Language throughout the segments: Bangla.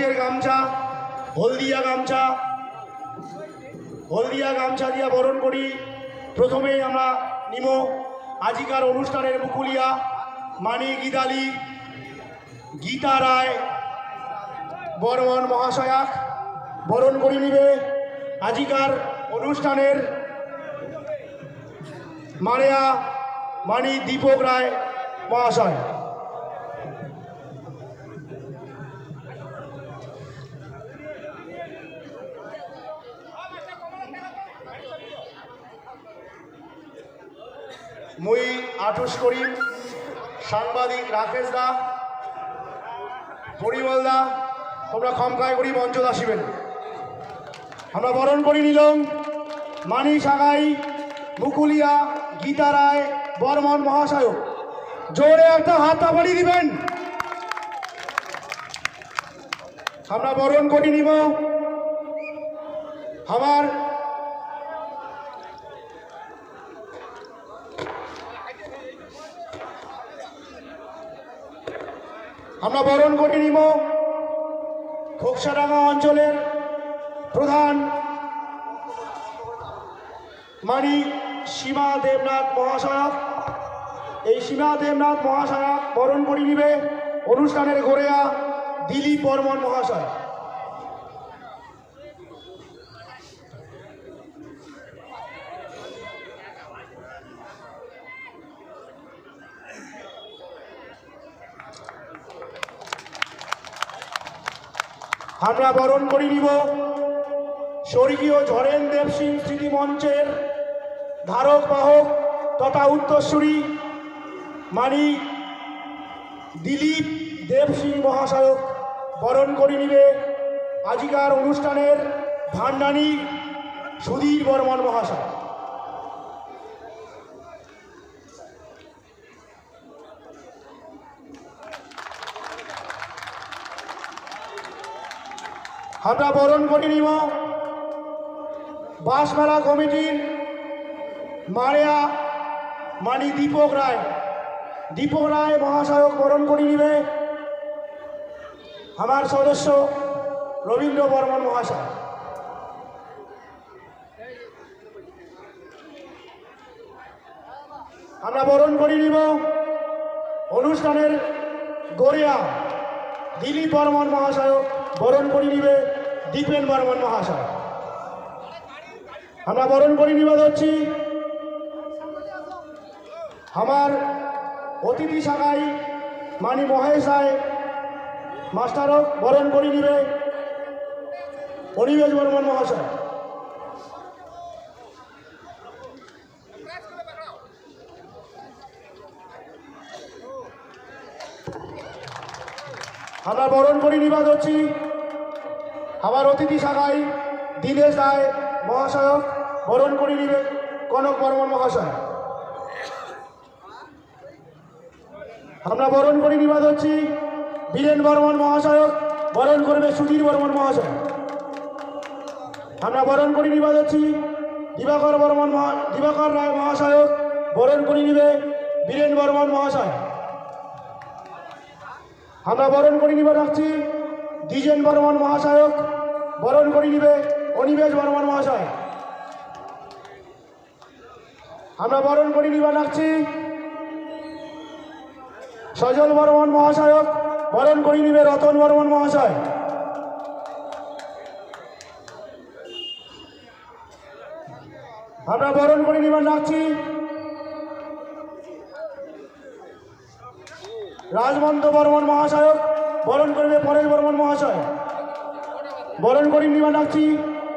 মঞ্চের গামছা, হলদিয়া গামছা হলদিয়া গামছা দিয়া বরণ করি। প্রথমেই আমরা নিম আজিকার অনুষ্ঠানের মুকুলিয়া, মানি গিদালি গীতা রায়, বর্মন মহাশয়াক বরণ করে নিবে। আজিকার অনুষ্ঠানের মারেয়া মানি দীপক রায় মহাশয়। মুই আটুস করিম সাংবাদিক রাকেশ দা, পরিমল দা, তোমরা খমকায় করি মঞ্চ আসিবেন। আমরা বরণ করি নিলাম মানি সাগাই মুকুলিয়া, গীতা রায়, বর্মন মহাশয়। জোরে একটা হাত বাড়ি দিবেন। আমরা বরণ করি নিব। আমার আমরা বরণ করে নিব খোকসাডাঙ্গা অঞ্চলের প্রধান মানি সীমা দেবনাথ মহাসড়ক এই সীমা দেবনাথ মহাশয়ক বরণ করে নিবে। অনুষ্ঠানের গড়েয়া দিলীপ বর্মন মহাশয়। আমরা বরণ করে নিব। স্বর্গীয় ঝরেন দেব সিং স্মৃতি মঞ্চের ধারক, বাহক তথা উত্তরসূরি মানি দিলীপ দেব সিং মহাশয়ক বরণ করে নিবে। আজিকার অনুষ্ঠানের ভান্ডানি সুধীর বর্মন মহাশয়। আমরা বরণ করে নিব। বাঁশমেলা কমিটির মারিয়া মানি দীপক রায়। দীপক রায় মহাশয়ক বরণ করে নিবে। আমার সদস্য রবীন্দ্র বর্মন মহাশয়। আমরা বরণ করে নিব অনুষ্ঠানের গড়িয়া দিলীপ বর্মন মহাশয় বরণ করে নিবে। দীপেন বর্মন মহাশয়। আমরা বরণ করে নিবাদ হচ্ছি আমার অতিথি শাখায় মানি মহেশ রায় মাস্টারও বরণ করে নিবে। অনিমেষ বর্মন মহাশয়। আমরা বরণ করি নিবাদ হচ্ছি আমার অতিথি শাখায় দীনেশ রায়, মহাশয়ক বরণ করে নিবে কনক বর্মন মহাশয়। আমরা বরণ করি নিবাদ হচ্ছি বীরেন বর্মন মহাশয়ক, বরণ করবে সুধীর বর্মন মহাশয়। আমরা বরণ করি নিবাদ হচ্ছি দিবাকর বর্মন দিবাকর রায় মহাশয়ক, বরণ করে নিবে বীরেন বর্মন মহাশয়। আমরা বরণ করে নিবে রাখছি দ্বিজেন বর্মন মহাশয়ক বরণ করে নিবে অনিবেশ বর্মন মহাশয় আমরা বরণ করে নিবে রাখছি সজল বর্মন মহাশয়ক বরণ করে নিবে রতন বর্মন মহাশয় আমরা বরণ করে নিবে রাখছি রাজমন্ত বর্মন মহাশয়ক বরণ করবে পরেশ বর্মন মহাশয়। বরণ করি নিবা ডাকছি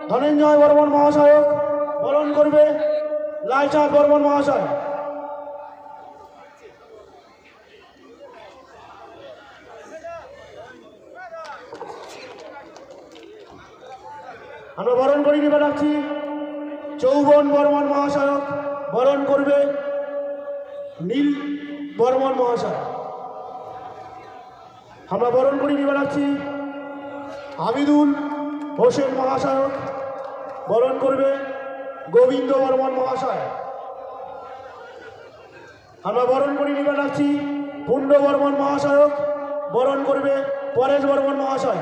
ধনঞ্জয় বর্মন মহাশয়ক বরণ করবে লালচাঁদ বর্মন মহাশয়। আমরা বরণ করি নিবা ডাকছি চৌবন বর্মন মহাশয়ক বরণ করবে নীল বর্মন মহাশয়। আমরা বরণ করি নিবে রাখছি আবিদুল হোসেন মহাশয়। বরণ করবে গোবিন্দ বর্মন মহাশয়। আমরা বরণ করি নিবে রাখছি পুণ্ড বর্মন মহাশয়ক বরণ করবে পরেশ বর্মন মহাশয়।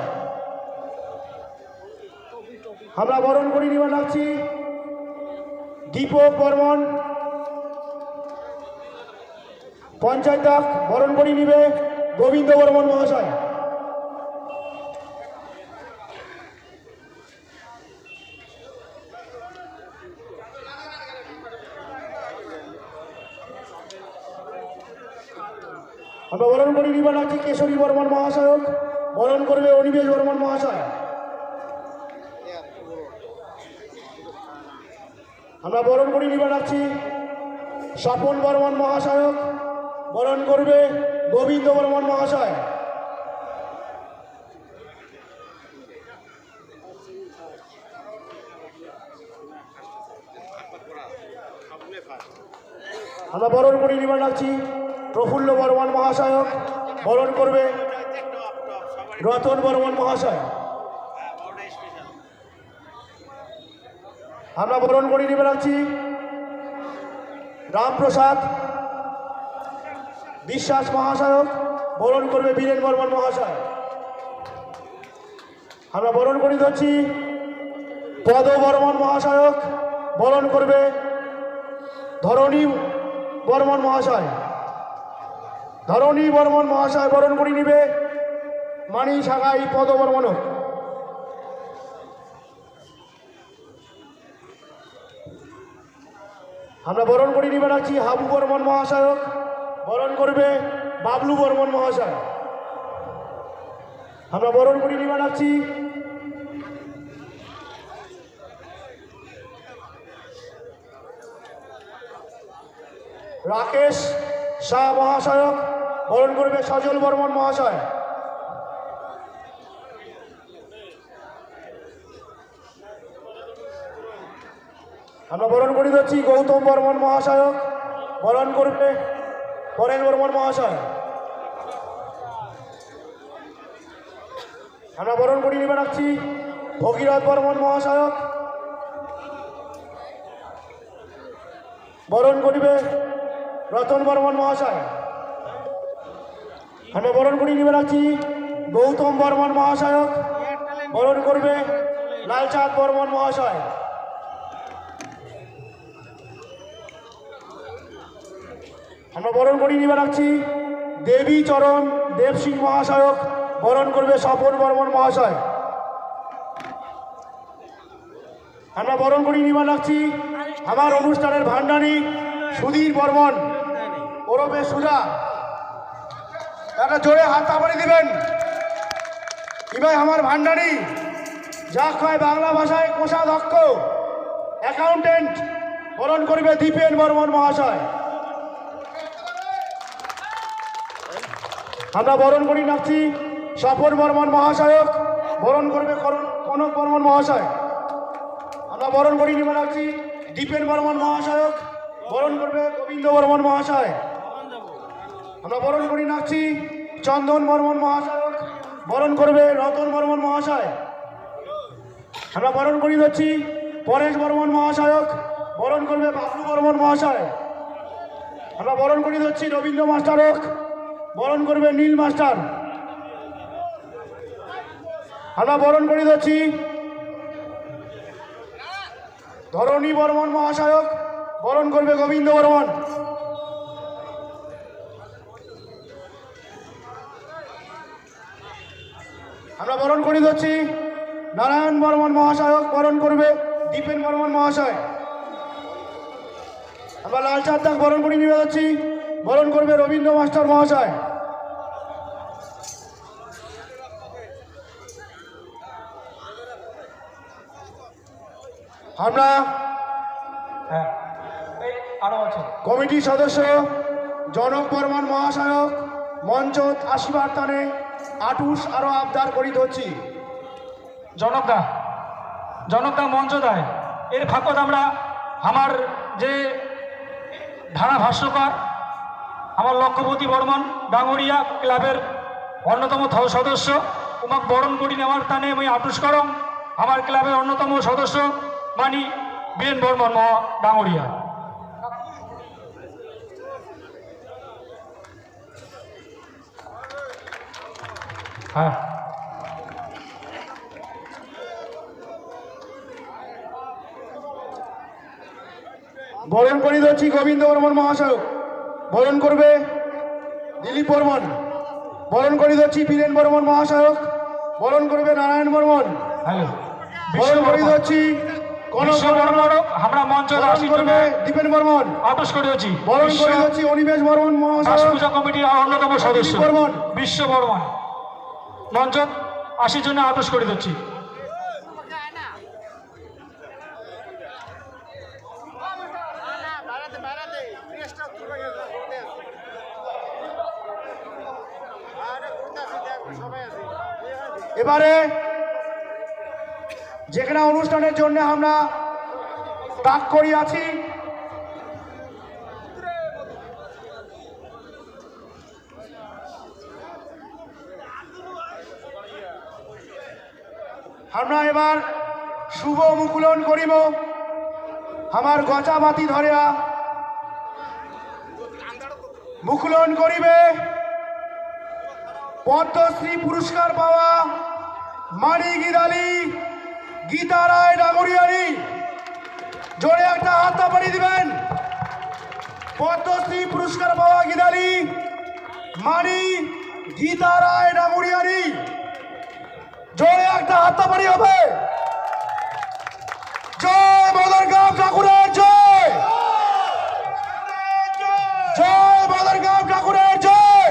আমরা বরণ করি নিবে রাখছি দীপক বর্মন। পঞ্চায়েত বরণ করি নিবে গোবিন্দ বর্মন মহাশয়। আমরা বরণ করি রাখছি কেশরী বর্মন মহাশয়ক বরণ করবে অনিবেশ বর্মন মহাশয়। আমরা বরণ করি নিবে রাখছি স্বপন বর্মন মহাশয়ক বরণ করবে গোবিন্দ বর্মন মহাশয়। আমরা বরণ করি নিবে রাখছি প্রফুল্ল বর্মন মহাশয়ক বরণ করবে রতন বর্মন মহাশয়। আমরা বরণ করি নিবে রাখছি রামপ্রসাদ বিশ্বাস মহাশয়ক বরণ করবে বীরেন বর্মন মহাশয়। আমরা বরণ করি ধরছি। পদ বর্মন মহাশয়ক বরণ করবে ধরণী বর্মন মহাশয়। ধরণী বর্মন মহাশয় বরণ করি নিবে মানি সাগাই পদ বর্মন আমরা বরণ করে নিবে রাখছি হাবু বর্মন মহাশয়ক বরণ করবে বাবলু বর্মন মহাশয়। আমরা বরণ করি, নিবে রাখছি রাকেশ শাহ মহাশয়ক বরণ করবে সজল বর্মন মহাশয়। আমরা বরণ করি দিচ্ছি গৌতম বর্মন মহাশয়ক বরণ করবে পরেন বর্মন মহাশয়। আমরা বরণ করি নিবে রাখছি ভগীরথ বর্মন মহাশয়ক বরণ করিবে রতন বর্মন মহাশয়। আমরা বরণ করি নিবে রাখছি গৌতম বর্মন মহাশয়ক বরণ করবে লালচাঁদ বর্মন মহাশয়। আমরা বরণ করি, নিবে রাখছি। দেবী চরণ, দেব সিং মহাশয়ক, বরণ করবে স্বপন বর্মন মহাশয়। আমরা বরণ করি, নিবে রাখছি। আমার অনুষ্ঠানের ভান্ডারী সুধীর বর্মন। ওরফে সুজা একটা জোরে হাত তাবাড়ি দিবেন। ভাই আমার ভান্ডারী যা কয় বাংলা ভাষায় কোষাধ্যক্ষ অ্যাকাউন্টেন্ট বরণ করবে দীপেন বর্মন মহাশয়। আমরা বরণ করি নাচছি। স্বপন বর্মন মহাশয়ক বরণ করবে কনক বর্মন মহাশয় আমরা বরণ করি নিবে রাখছি দীপেন বর্মন মহাশয়ক বরণ করবে গোবিন্দ বর্মন মহাশয় আমরা বরণ করি নাচছি। চন্দন বর্মন মহাশয়ক বরণ করবে রতন বর্মন মহাশয় আমরা বরণ করি যাচ্ছি পরেশ বর্মন মহাশয়ক বরণ করবে বাবলু বর্মন মহাশয় আমরা বরণ করি যাচ্ছি রবীন্দ্র মাস্টারক। বরণ করবে নীল মাস্টার। আমরা বরণ করে দিচ্ছি। ধরণী বর্মন মহাশয়ক বরণ করবে গোবিন্দ বর্মন আমরা বরণ করে দিচ্ছি। নারায়ণ বর্মন মহাশয়ক বরণ করবে দীপেন বর্মন মহাশয় আমরা লাল চাঁদ বরণ করে নিয়ে যাচ্ছি। বরণ করবে রবীন্দ্র মাস্টার মহাশয়। আমরা হ্যাঁ। কমিটির সদস্য জনক বর্মন মহাশয়ক মঞ্চ আসিবার টানে আটুস আরও আবদার করি ধরছি। জনকদা জনকদা মঞ্চ দেয় এর ফাঁকত আমরা আমার যে ধারা ভাষ্যকার আমার লক্ষ্যপতি বর্মন ডাঙ্গরিয়া ক্লাবের অন্যতম সদস্য। তোমাকে বরণ করি নেওয়ার টানে আমি আটুস করম। আমার ক্লাবের অন্যতম সদস্য মানি বিএন বর্মন ডাঙ্গরিয়া হ্যাঁ। বরণ করি দিচ্ছি গোবিন্দ বর্মন মহাশয়। বরণ করবে দিলীপ বর্মন। বরণ করি হচ্ছি বীরেন বর্মন মহাশয়ক বরণ করবে নারায়ণ বর্মন। হ্যালো বরণ করি বর্মন। আমরা মঞ্চ করবে দীপেন বর্মন। আটস করেছি বরণ করি হচ্ছি অনিমেষ বর্মন পূজা কমিটির অন্যতম সদস্য। বর্মন। বিশ্ব বর্মন। মঞ্চ আশির জন্য আটস করে দিচ্ছি। এবারে যেখানে অনুষ্ঠানের জন্য আমরা তাক করি আছি আমরা এবার শুভ মুকুলন করিব। আমার গচা বাতি ধরিয়া মুকুলন করিবে। পদ্মশ্রী পুরস্কার পাওয়া মানি গিদালি গীতা রায় ডাঙরিয়ানি জোরে একটা হাত পাড়ি দিবেন। পদ্মশ্রী পুরস্কার পাওয়া গিদালি মানি গীতা রায় ডাঙরিয়ানি জোরে একটা হাত পাড়ি হবে। জয় মদরগাঁও ঠাকুরের জয় জয় মদরগাঁও ঠাকুরের জয়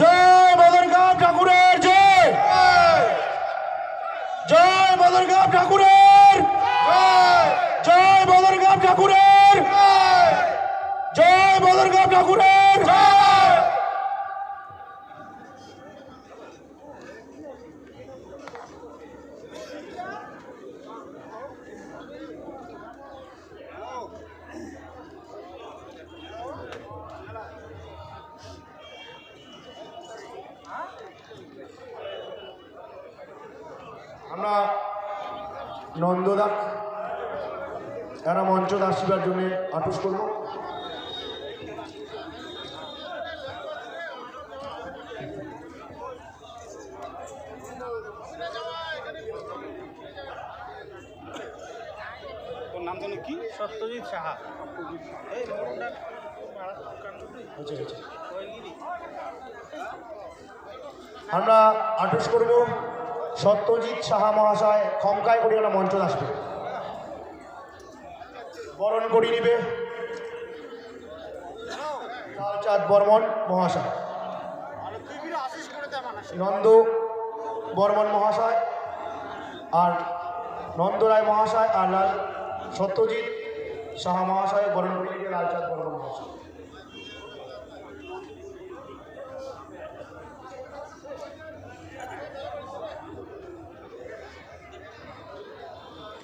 জয় মদরগাঁও ঠাকুরের জয় জয় মদরগাঁও ঠাকুরের জয় মদরগাঁও ঠাকুরের জয় মদরগাঁও ঠাকুরের আমরা নন্দদা এরা মঞ্চ আসিবার জন্য আটুস করব। নাম কি? সত্যজিৎ সাহা। এই আমরা আটুস করব। সত্যজিৎ সাহা মহাশয় খমকায় করি ওরা মঞ্চ আসবে বরণ করি নিবে। লালচাঁদ বর্মন মহাশয়। নন্দ বর্মন মহাশয় আর নন্দ রায় মহাশয় আর লাল সত্যজিৎ সাহা মহাশয় বরণ করি নিবে লালচাঁদ বর্মন মহাশয়।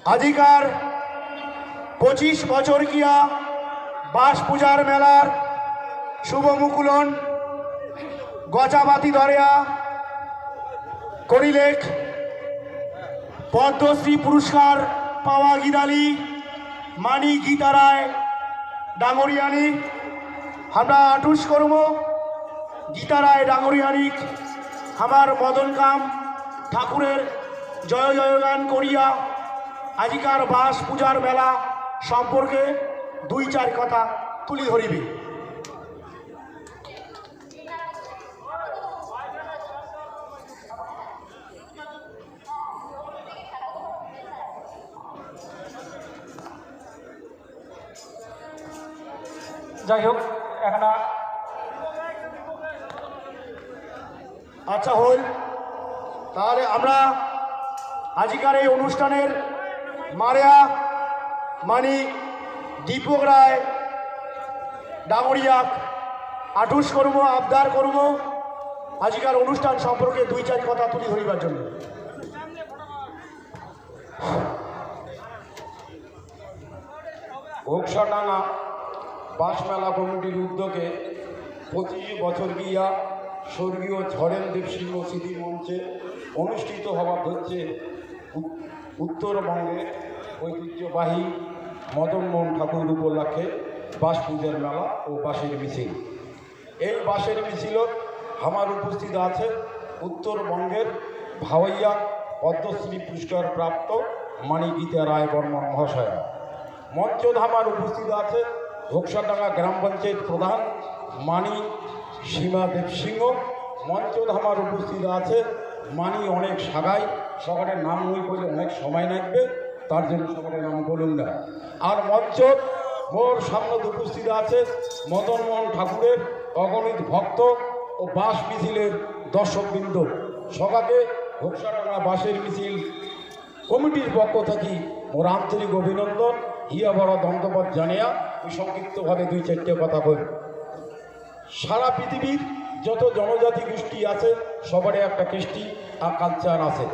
আজিকার পঁচিশ বছর কিয়া বাস পূজার মেলার শুভ মুকুলন গজাবাতি ধরিয়া করিলেখ পদ্মশ্রী পুরস্কার পাওয়া গিদালি মানি গীতা রায় ডাঙরিয়ানি আমরা আটুস করব গীতা রায় ডাঙরিয়ানিক আমার মদন কাম ঠাকুরের জয় জয়গান করিয়া আজিকার বাস পূজার মেলা সম্পর্কে দুই চার কথা তুলি ধরিবি। যাই হোক এখন আচ্ছা হল। তাহলে আমরা আজিকার এই অনুষ্ঠানের মারিয়া, মানি, দীপক রায় ডাঙরিয়া আটুস করব আবদার করব আজিকার অনুষ্ঠান সম্পর্কে দুই চার কথা তুলি ধরিবার জন্য। ঘোকসাডাঙ্গা বাসমেলা কমিটির উদ্যোগে পঁচিশ বছর গিয়া স্বর্গীয় ঝড়েন দেবসিংহ স্মৃতি মঞ্চে অনুষ্ঠিত হওয়া হচ্ছে উত- উত্তরবঙ্গের ঐতিহ্যবাহী মদন মোহন ঠাকুর উপলক্ষে বাস পূজার মেলা ও বাসের মিছিল। এই বাসের মিছিল আমার উপস্থিত আছে উত্তরবঙ্গের ভাওয়াইয়া পদ্মশ্রী পুরস্কার প্রাপ্ত মানি গীতা রায় বর্মন মহাশয়া। মঞ্চ ধামার উপস্থিত আছে ঘোকসাডাঙ্গা গ্রাম পঞ্চায়েত প্রধান মানি সীমা দেব সিংহ। মঞ্চ ধামার উপস্থিত আছে মানি অনেক সাগাই। সকালের নাম বই করলে অনেক সময় লাগবে। তার জন্য সকালের নাম বলুন না। আর মঞ্চ মোর সামনে উপস্থিত আছে মদনমোহন ঠাকুরের অগণিত ভক্ত ও বাস মিছিলের দর্শকবৃন্দ। সকালে ঘোকসাডাঙ্গা বাসের মিছিল। কমিটির পক্ষ থেকে মোর আন্তরিক অভিনন্দন। হিয়া বড় দন্তপদ জানিয়া ওই সংক্ষিপ্তভাবে দুই চারটে কথা বলি সারা পৃথিবীর যত জনজাতি গোষ্ঠী আছে, সবারই একটা কৃষ্টি আর কালচার আছে।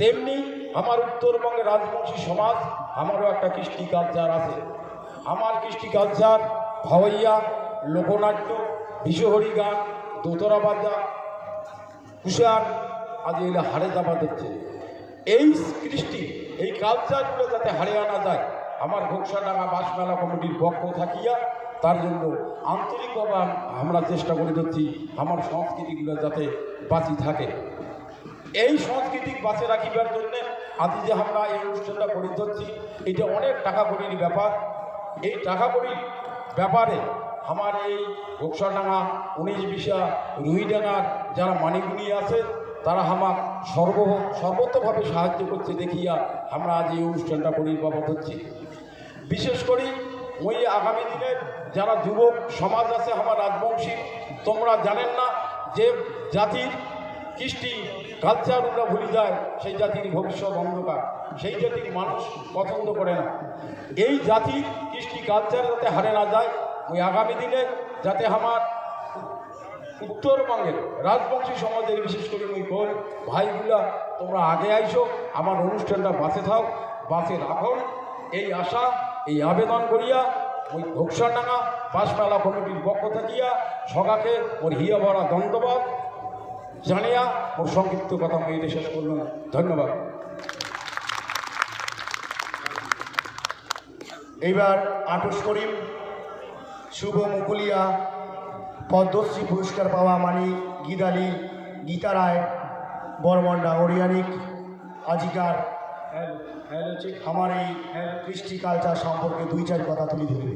তেমনি আমার উত্তরবঙ্গের রাজবংশী সমাজ, আমারও একটা কৃষ্টি কালচার আছে। আমার কৃষ্টি কালচার ভাওয়াইয়া, লোকনাট্য বিশ্বহরি গান, দোতরা বাজা কুষাণ আজ এগুলো হারে দাবা দিচ্ছে। এই কৃষ্টি, এই কালচারগুলো যাতে হারে আনা যায়, আমার ঘোকসাডাঙ্গা বাসমেলা কমিটির পক্ষ থাকিয়া, তার জন্য আন্তরিকভাবে আমরা চেষ্টা করে দিচ্ছি, আমার সংস্কৃতিগুলো যাতে বাঁচি থাকে। এই সংস্কৃতি বাঁচে রাখিবার জন্য আজ যে আমরা এই অনুষ্ঠানটা করে ধরছি এটা অনেক টাকা কড়ির ব্যাপার। এই টাকা কড়ির ব্যাপারে আমার এই ঘোকসাডাঙ্গা উনিশ বিশা রুইডাঙ্গার যারা মানিগুনি আছে, তারা আমার সর্ব সর্বতভাবে সাহায্য করছে দেখিয়া আমরা আজ এই অনুষ্ঠানটা করির বাবদ হচ্ছি। বিশেষ করে ওই আগামী দিনে যারা যুবক সমাজ আছে, আমার রাজবংশী, তোমরা জানেন না যে জাতির কৃষ্টি কালচার ওরা ভুলে যায়, সেই জাতির ভবিষ্যৎ অন্ধকার। সেই জাতির মানুষ পছন্দ করে না। এই জাতির কৃষ্টি কালচার যাতে হারে না যায়, ওই আগামী দিনে যাতে আমার উত্তরবঙ্গের রাজবংশী সমাজের, বিশেষ করে ওই কই ভাইগুলা, তোমরা আগে আইসো, আমার অনুষ্ঠানটা বাসে থাও, বাসে রাখুন এই আশা, এই আবেদন করিয়া ওই ঘোকসাডাঙ্গা বাসমেলা কমিটির পক্ষ থাকিয়া সগাকে ওর হিয়া ভরা ধন্যবাদ জানিয়া ও সংক্ষিপ্ত কথা এটা শেষ করলাম ধন্যবাদ। এইবার আটুস করিম, শুভ মুকুলিয়া, পদ্মশ্রী পুরস্কার পাওয়া মানি গীতালি, গীতা রায় বর্মন নাগরিয়ানিক আজিকার আমার এই কৃষ্টি কালচার সম্পর্কে দুই চার কথা তুলে ধরবে।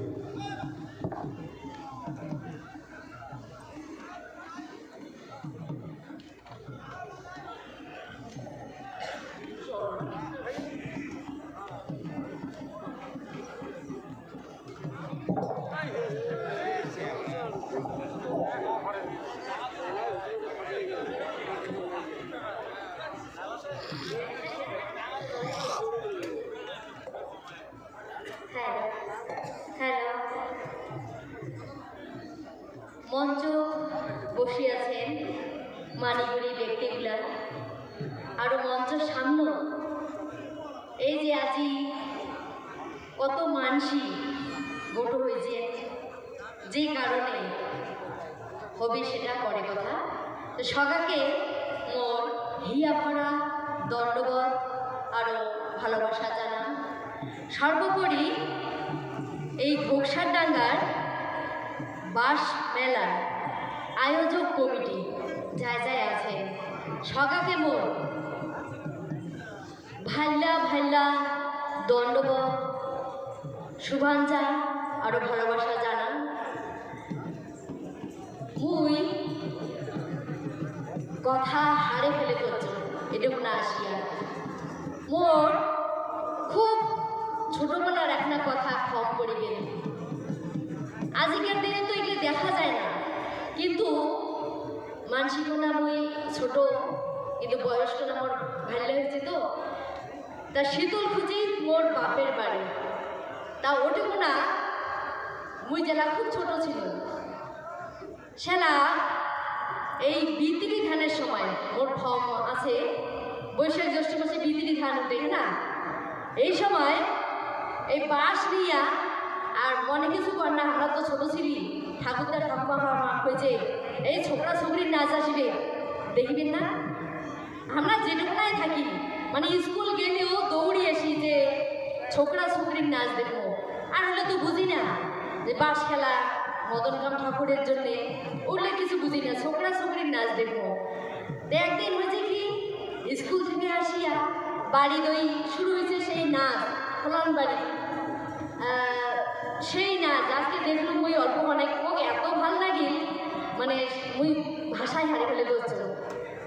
কত মানসি, গোটো হয়েছে যে কারণে হবে সেটা পরে কথা। তো সগাকে মোর হিয়া ভরা দণ্ডবত আরও ভালোবাসা জানান। সর্বোপরি এই ঘোকসার ডাঙ্গার বাস মেলার আয়োজক কমিটি যায় যায় আছে সগাকে মোর ভাল্লা ভাল্লা দণ্ডবত শুভাঞ্জা আরও ভালোবাসা জানান মুই কথা হারে ফেলে করছ এটুকু না আসিয়া। মোর খুব ছোটবেলার একটা কথা কম করিবেন আজকের দিনে তো এগুলো দেখা যায় না। কিন্তু মানসিক না মুই ছোট, কিন্তু বয়স্ক না মোর ভালো হয়েছে তো। তা শীতল খুঁজি মোর বাপের বাড়ি। তা ওটুকু না মুই জেলা খুব ছোট ছিল সেলা এই বিতিরি ধানের সময় মোর ফর্ম আছে, বৈশাখ জ্যৈষ্ঠ মাসে বিতিরি ধান উঠে না? এই সময় এই বাঁশ নিয়া আর মনে কিছু কর না, আমরা তো ছোট ছিলি, ঠাকুরদার হয়েছে এই ছোকরা ছোকরির নাচ আসবে দেখবেন না? আমরা যেটুকুনায় থাকি মানে স্কুল গেলেও দৌড়ি আসি যে ছোকরা ছোকরির নাচ দেখব। আর হলে তো বুঝি না যে বাঁশ খেলা, মদনকাম ঠাকুরের জন্য উঠলে কিছু বুঝি না, ছোকরা ছোকরির নাচ দেখব। একদিন হয়েছে কি, স্কুল থেকে আসিয়া বাড়ি দই শুরু হয়েছে সেই নাচ, ফলান বাড়ি। সেই নাচ, আজকে দেখলাম ওই অল্প অনেক ওকে এত ভালো লাগে মানে ওই ভাষায় হারিয়ে ফেলে বলছিল।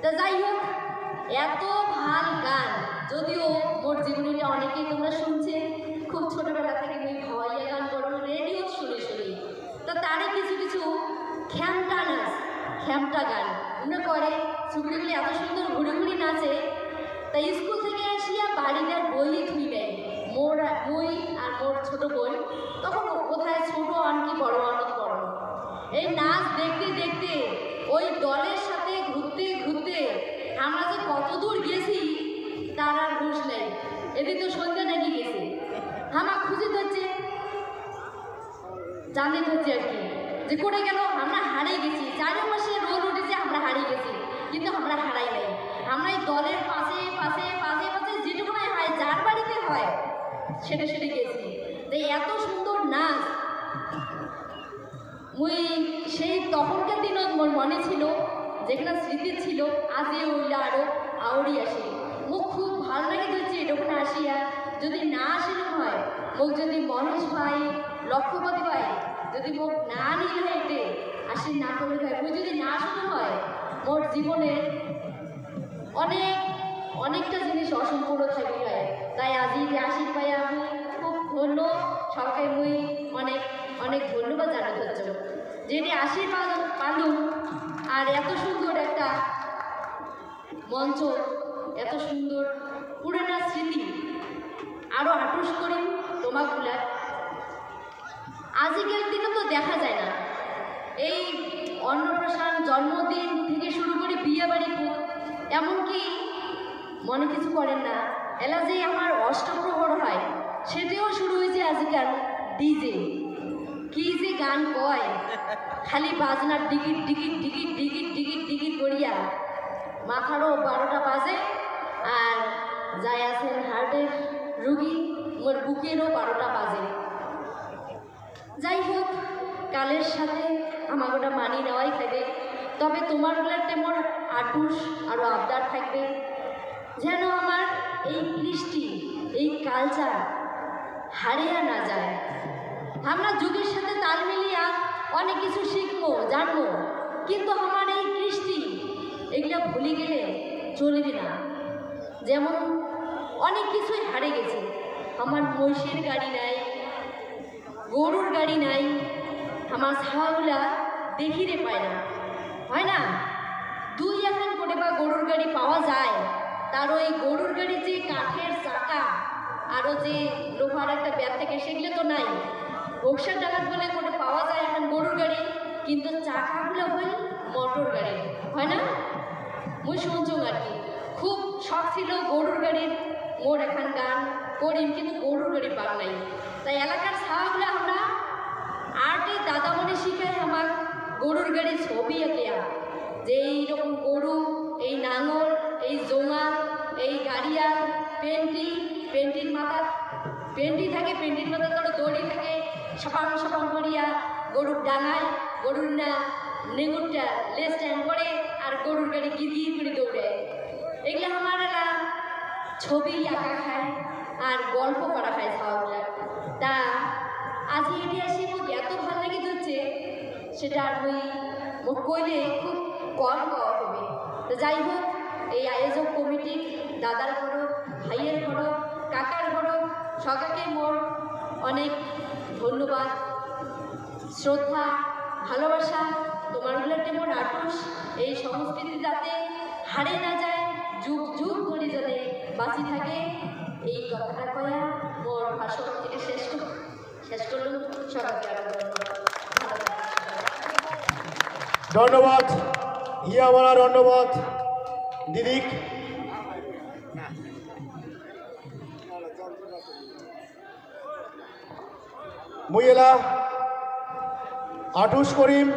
তা যাই হোক, এত ভালো গান যদিও ওর জীবনীটা অনেকেই তোমরা শুনছে। খুব ছোটবেলা থেকে আমি ভয়াইয়া গান করো, রেডিও শুনে শুনি। তো তারই কিছু কিছু খ্যামটা নাচ, খ্যামটা গান। মনে করে ছুকরিগুলি এত সুন্দর ঘুরে ঘুরে নাচে। তাই স্কুল থেকে আসিয়া বাড়িটার বই থুই নেয়। মোর মুই আর মোর ছোট বই তখন কোথায় ছোট আনকি বড় আনক বড় এই নাচ দেখতে দেখতে ওই দলের সাথে ঘুরতে ঘুরতে আমরা যে কত দূর গেছি তার আর হুঁশ নেই। এদিন তো সন্ধ্যা নাকি গেছে। আমার খুঁজে ধরছে। জানতে ধরছে আর কি। যে করে গেল? আমরা হারিয়ে গেছি। চারি মাসে রোল উঠেছে, আমরা হারিয়ে গেছি। কিন্তু আমরা হারাই নাই। আমরা এই দলের পাশে পাশে পাশে পাশে যেটুকু হয়, যার বাড়িতে হয়, সেটা সেটা গেছি। তো এত সুন্দর নাচ। মুই সেই তখনকার দিনত মোর মনে ছিল, যেখানে স্মৃতি ছিল আজে উইলা আরও আউরি আসে। মোক খুব লাগে ধরছে এরকম আসিয়া যদি না আসিল হয় মোক যদি মনোজ ভাই লক্ষ্যপতি ভাই যদি মোক না নিয়ে হয় এতে আসি না করলে হয়। মুই যদি না শুরু হয় মোর জীবনে অনেক, অনেকটা জিনিস অসম্পূর্ণ থাকি হয় তাই আজি আশিক পাই আমি খুব ধন্য। সবাই মুই অনেক অনেক ধন্যবাদ জানাতে হচ্ছে যেটি আশীর্বাদ পালু আর এত সুন্দর একটা মঞ্চ, এত সুন্দর পুরোনো স্মৃতি। আরও আটুস করি তোমাগুলার। আজকের দিনে তো দেখা যায় না। এই অন্নপ্রাশন জন্মদিন থেকে শুরু করে বিয়ে বাড়ি এমনকি মনে কিছু করেন না। এলা যে আমার অষ্টপ্রহর হয়, সেটিও শুরু হয়েছে আজকাল ডিজে। কি যে গান কয়। খালি বাজনার ticket ticket ticket ticket ticket ticket করিয়া মাথারও বারোটা বাজে আর যাই আছেন হার্টের রুগী মোর বুকেরও বারোটা বাজে। যাই হোক, কালের সাথে আমাকে ওটা মানি নেওয়াই থাকে তবে তোমারগুলার মোর আটুস আরও আবদার থাকবে। যেন আমার এই কৃষ্টি, এই কালচার হারিয়ে না যায়। আমরা যুগের সাথে তাল মিলিয়া অনেক কিছু শিখব, জানব। কিন্তু আমার এই কৃষ্টি, এগুলো ভুলে গেলে চলবে না। যেমন অনেক কিছুই হারে গেছে। আমার মহিষের গাড়ি নাই, গরুর গাড়ি নাই, আমার ছাওয়াগুলা দেখিরে পায় না। হয় না? দুই এখন করে বা গরুর গাড়ি পাওয়া যায়, তার ওই গরুর গাড়ি যে কাঠের চাকা, আরও যে লোহার একটা ব্যাগ থাকে, সেগুলো তো নাই। বক্সার ডাকাত বলে করে পাওয়া যায় এখন গরুর গাড়ি, কিন্তু চাকাগুলো হল মোটর গাড়ি। হয় না? মুই শুনছো আর কি। শখ ছিল গরুর গাড়ির মোর এখান গান করিম কিন্তু গরুর গাড়ি পান নাই। তাই এলাকার ছাওয়াগুলো আমরা আর্টে দাদামণি শিখায় আমার গরুর গাড়ির ছবি এঁকেয়া যে এইরকম গরু, এই নাঙল, এই জোঙা, এই গাড়িয়াল, পেন্টি, পেন্টির মাথা, পেন্টি থাকে, পেন্টির মাথা তোর দড়ি থাকে, সপাং সপাং করিয়া গরুর ডাঙায় গরুর না নেঙুরটা লেস স্ট্যান্ড করে আর গরুর গাড়ি গির গির করে দৌড়ে এগুলো আমার একটা ছবি আঁকা খায় আর গল্প করা খায় খাওয়াগুলা তা আজ এটি আসি মোক এত ভালো লাগে হচ্ছে সেটা আর ওই মোক কইলে খুব কম পাওয়া হবে তো যাই হোক, এই আয়োজক কমিটি দাদার ঘর ভাইয়ের ঘর কাকার ঘর সকাকে মোর অনেক ধন্যবাদ। শ্রদ্ধা, ভালোবাসা, তোমারগুলোতে মোর আটুস। এই সংস্কৃতি যাতে হারে না যায় যুগ যুগ ধরে যাতে বাঁচি থাকে। এই কথাটা কয়া মোর ভাষণ থেকে শেষ শেষ করলাম সবাইকে ধন্যবাদ। হিয়ামারা ধন্যবাদ। দিদিক মুইয়েলা, আটুস করিম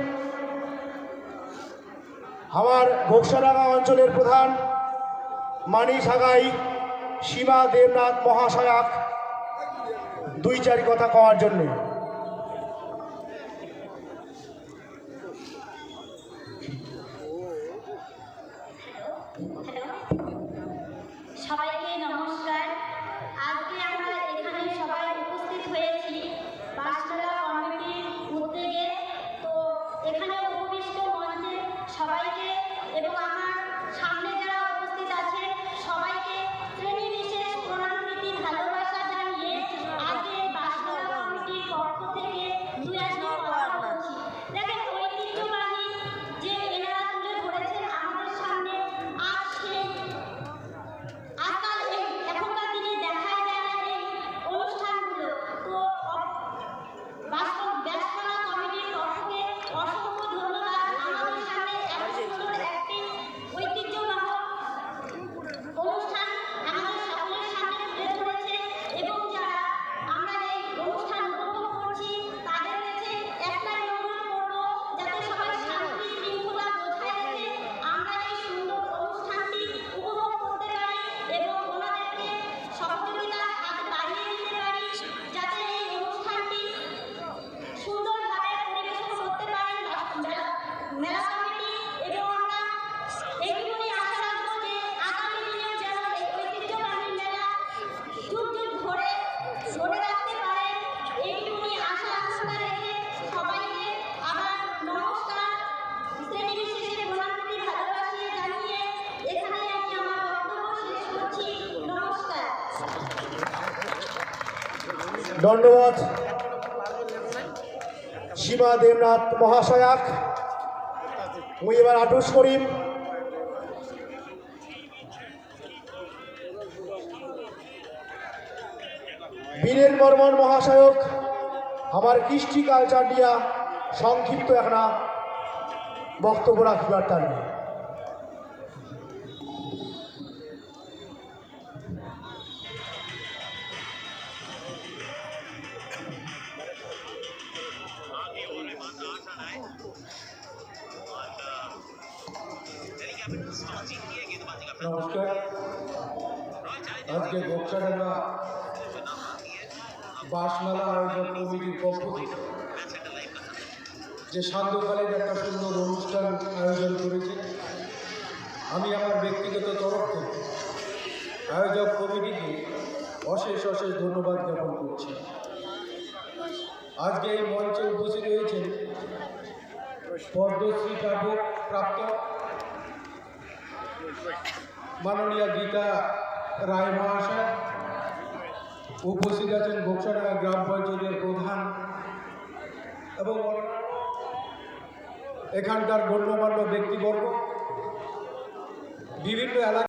আমার ঘোকসাডাঙ্গা অঞ্চলের প্রধান। মানি সাগাই সীমা দেবনাথ মহাশয়াক দুই চারি কথা কওয়ার জন্য। দুই ধন্যবাদ। সীমা দেবনাথ মহাশয়াক মুই এবার আটুস করিম। বীরেন বর্মন মহাশয়ক, আমার কৃষ্টি কালচার নিয়া সংক্ষিপ্ত একটা বক্তব্য রাখিবার তার নমস্কার আজকে গোপসাডাঙ্গা বাসমেলা আয়োজক কমিটির পক্ষ থেকে যে সান্ধ্যকালীন একটা সুন্দর অনুষ্ঠান আয়োজন করেছে আমি আমার ব্যক্তিগত তরফ থেকে আয়োজক কমিটিকে অশেষ অশেষ ধন্যবাদ জ্ঞাপন করছি। আজকে এই মঞ্চে উপস্থিত রয়েছেন পদ্মশ্রী প্রাপ্ত মাননীয় গীতা রায় মহাশয়। উপস্থিত আছেন ঘোষণা গ্রাম পঞ্চায়েতের প্রধান এবং এখানকার গণ্যমান্য ব্যক্তিবর্গ, বিভিন্ন এলাকা